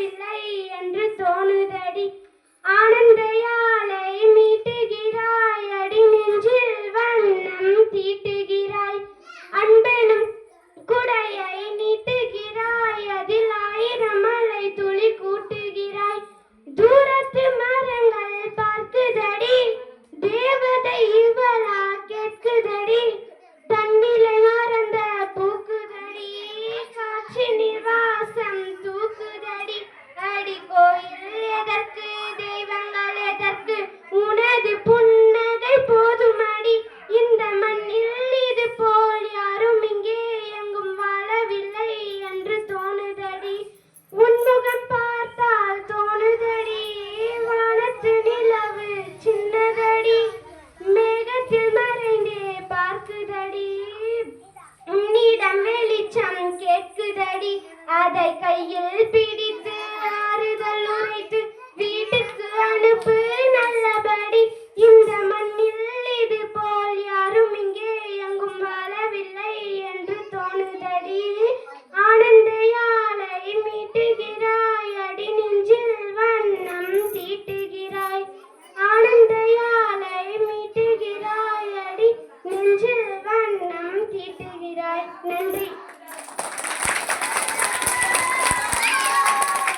வாழவில்லை என்று தோணுதடி. ஆனந்தையாலை யாழை மீட்டுகிறாய் அடி நெஞ்சில் வண்ணம் தீட்டுகிறாய் அதை கையில் பிடித்து ஆறுதல் உரைத்து வீட்டுக்கு அனுப்பு. நல்லபடி இந்த மண்ணில் இது போல் யாரும் இங்கே எங்கும் வாழவில்லை என்று தோணுதடி. ஆனந்த யாழை மீட்டுகிறாய் அடி நெஞ்சில் வண்ணம் தீட்டுகிறாய். ஆனந்த யாழை மீட்டுகிறாய் அடி நெஞ்சில் வண்ணம் தீட்டுகிறாய். நன்றி.